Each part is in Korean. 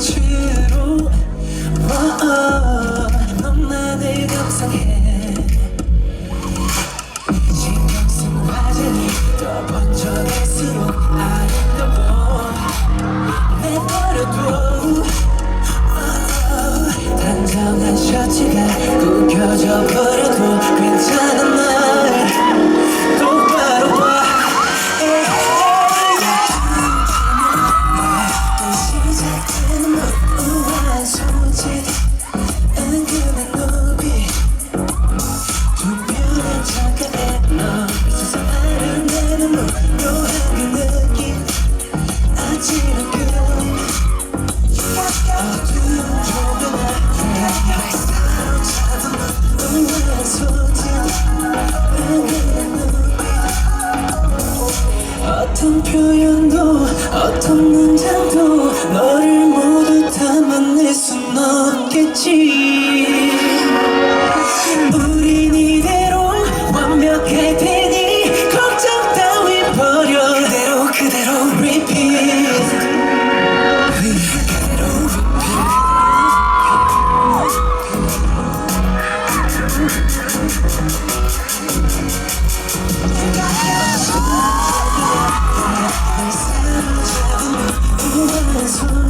빛으로 와 sun.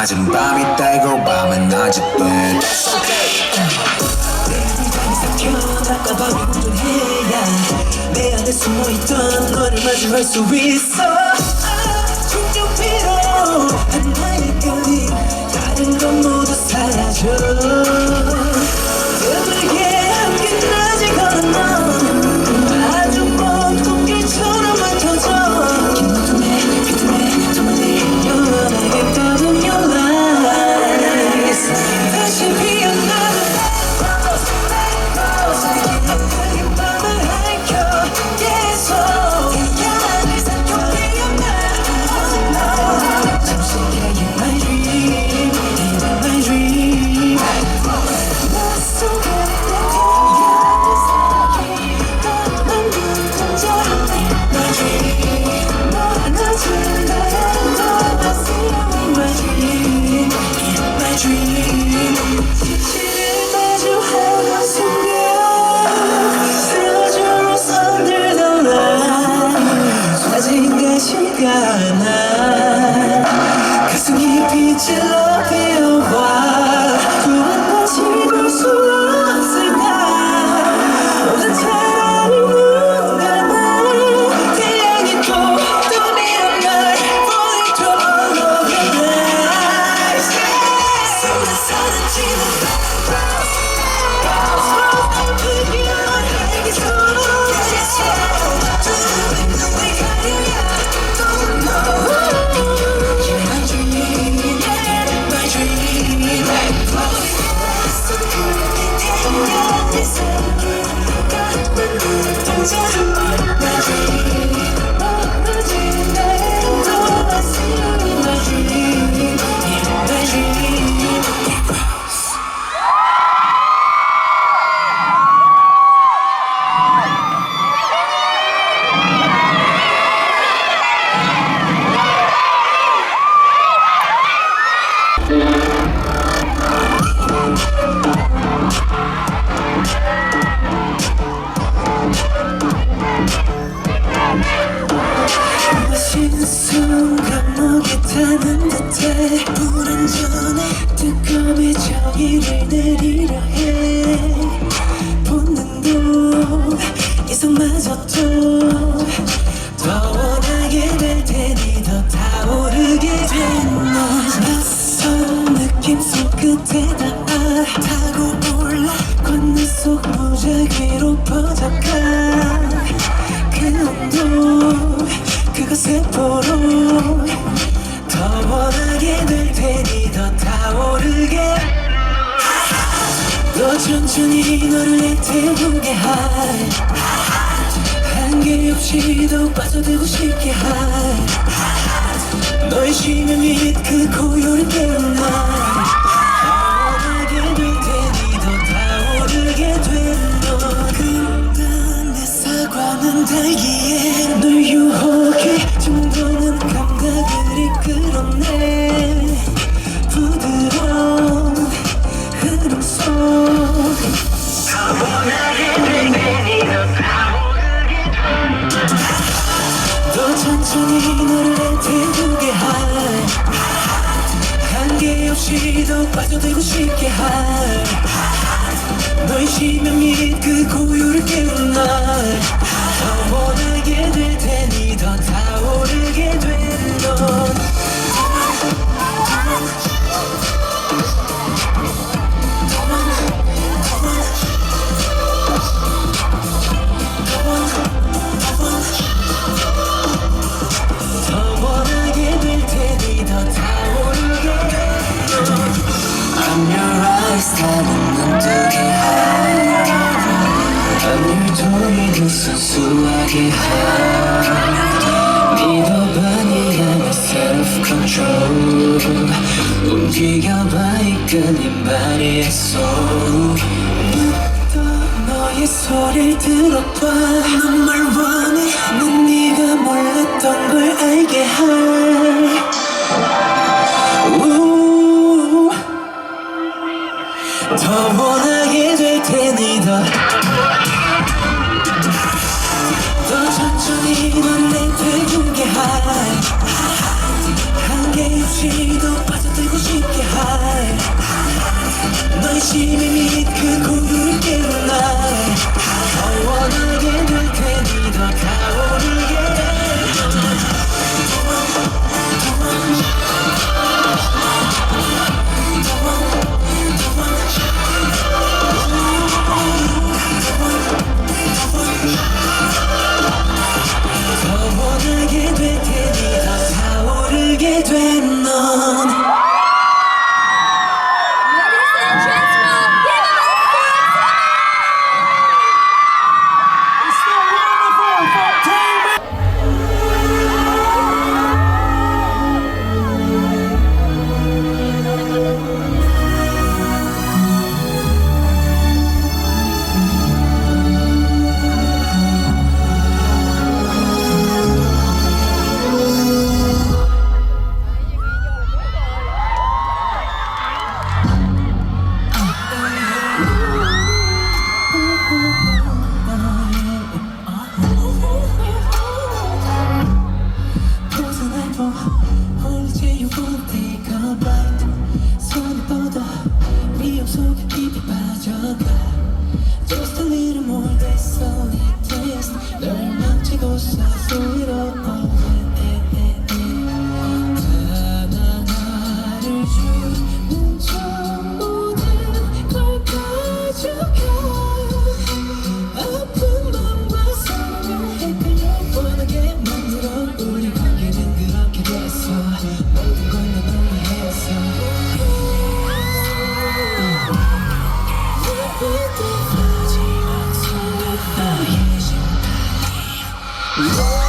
낮은 밤이 달고 밤은 아직 뿐 숨어있던 너를 마주할 수 있어. 아, 종종 피로 한 나의 끌림 다른 건 모두 사라져. Jesus. 순간 목이 타는 듯해 불안전해 뜨거워져 이를 내리려 해. 본능도 이성마저도 더 원하게 될 테니 더 타오르게 된너. 낯선 느낌 속 끝에 빠져들고 싶게 할. 너의 심연 및그 고요를 깨운 날 원하게 될 테니 더 타오르게 된너 그런 내 사과는 달기에 더 천천히 너를 태우게 할. 한계 없이도 빠져들고 싶게 할. 너의 심연 및그 고요를 깨운 날더 원하게 될 테니 더 타오르게 된넌 발의 손또 너의 소리를 들어봐. 넌말 원해. 난 네가 몰랐던 걸 알게 할 너 Peace.